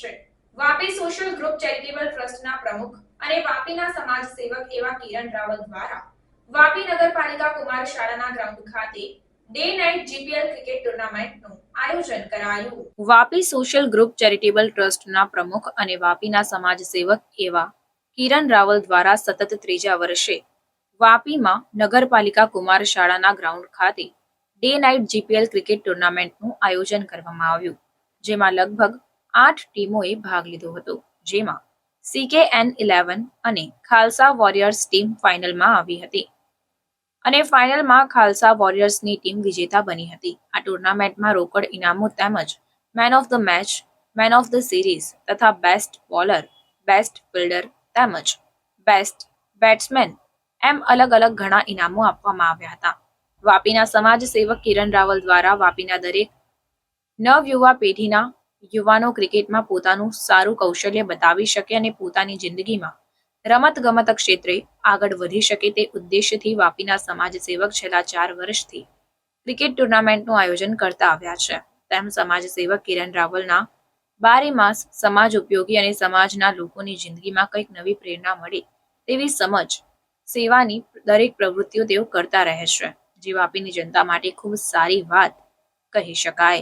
છે. Vapi social group charitable ટ્રસ્ટના પ્રમુખ અને વાપીના સમાજ સેવક એવા કિરણ રાવલ દ્વારા વાપી નગરપાલિકા કુમાર શાળાના ગ્રાઉન્ડ ખાતે ડે નાઇટ જીપીએલ ક્રિકેટ ટુર્નામેન્ટનું આયોજન કરાયું. વાપી સોશિયલ ગ્રુપ ચેરિટેબલ ટ્રસ્ટના પ્રમુખ અને વાપીના સમાજ સેવક એવા કિરણ રાવલ દ્વારા સતત ત્રીજા વર્ષે વાપીમાં નગરપાલિકા કુમાર શાળાના ગ્રાઉન્ડ ખાતે ડે નાઇટ જીપીએલ ક્રિકેટ ટુર્નામેન્ટનું આયોજન કરવામાં આવ્યું. જેમાં લગભગ આઠ ટીમોએ ભાગ લીધો હતો, જેમાં સીકે એન ઇલેવન અને ખાલસા વોરિયર્સ ટીમ ફાઇનલમાં આવી હતી. અને ફાઇનલમાં ખાલસા વોરિયર્સની ટીમ વિજેતા બની હતી. આ ટુર્નામેન્ટમાં રોકડ ઇનામો તેમજ man of the match man of the series તથા બેસ્ટ બોલર બેસ્ટ ફિલ્ડર તેમજ બેસ્ટ બેટ્સમેન એમ અલગ અલગ ઘણા ઇનામો આપવામાં આવ્યા હતા. વાપીના સમાજ સેવક કિરણ રાવલ દ્વારા વાપીના દરેક નવયુવા પેઢીના યુવાનો ક્રિકેટમાં પોતાનું સારું કૌશલ્ય બતાવી શકે અને પોતાની જિંદગીમાં રમત ગમત ક્ષેત્રે આગળ વધી શકે તે ઉદ્દેશ્યથી વાપીના સમાજ સેવક છેલ્લા ચાર વર્ષથી ક્રિકેટ ટુર્નામેન્ટનું આયોજન કરતા આવ્યા છે. તેમ સમાજ સેવક કિરણ રાવલના બારે માસ સમાજ ઉપયોગી અને સમાજના લોકોની જિંદગીમાં કંઈક નવી પ્રેરણા મળે તેવી સમજ સેવાની દરેક પ્રવૃત્તિઓ તેઓ કરતા રહે છે. જે વાપીની જનતા માટે ખૂબ સારી વાત કહી શકાય.